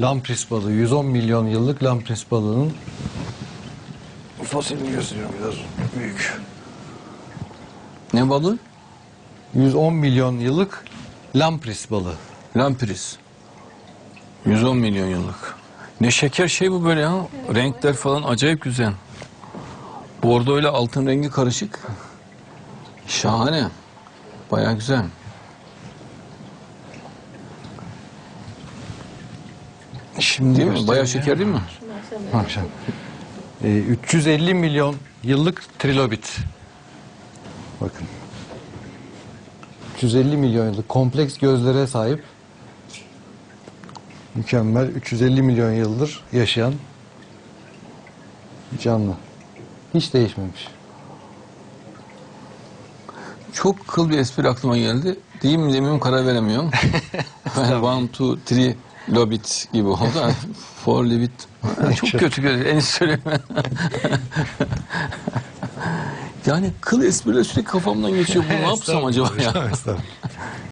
Lampris balığı 110 milyon yıllık Lampris balığının fosilini gösteriyorum biraz büyük. Ne balığı? 110 milyon yıllık Lampris balığı. Lampiris. 110 milyon yıllık. Ne şeker şey bu böyle ya. Renkler falan acayip güzel. Bordo ile altın rengi karışık. Şahane. Baya güzel. Şimdi Değil mi? Baya göstereyim şeker değil mi? Akşam. Ee, 350 milyon yıllık trilobit. Bakın. 350 milyon yıllık kompleks gözlere sahip mükemmel 350 milyon yıldır yaşayan canlı. Hiç değişmemiş. Çok kıl bir espri aklıma geldi. Diyeyim mi demeyeyim karar veremiyorum. one, two, three lobit gibi oldu. Four lobit. Çok kötü kötü. En söyleme. yani kıl espriler sürekli kafamdan geçiyor. Bu ne yapsam acaba ya?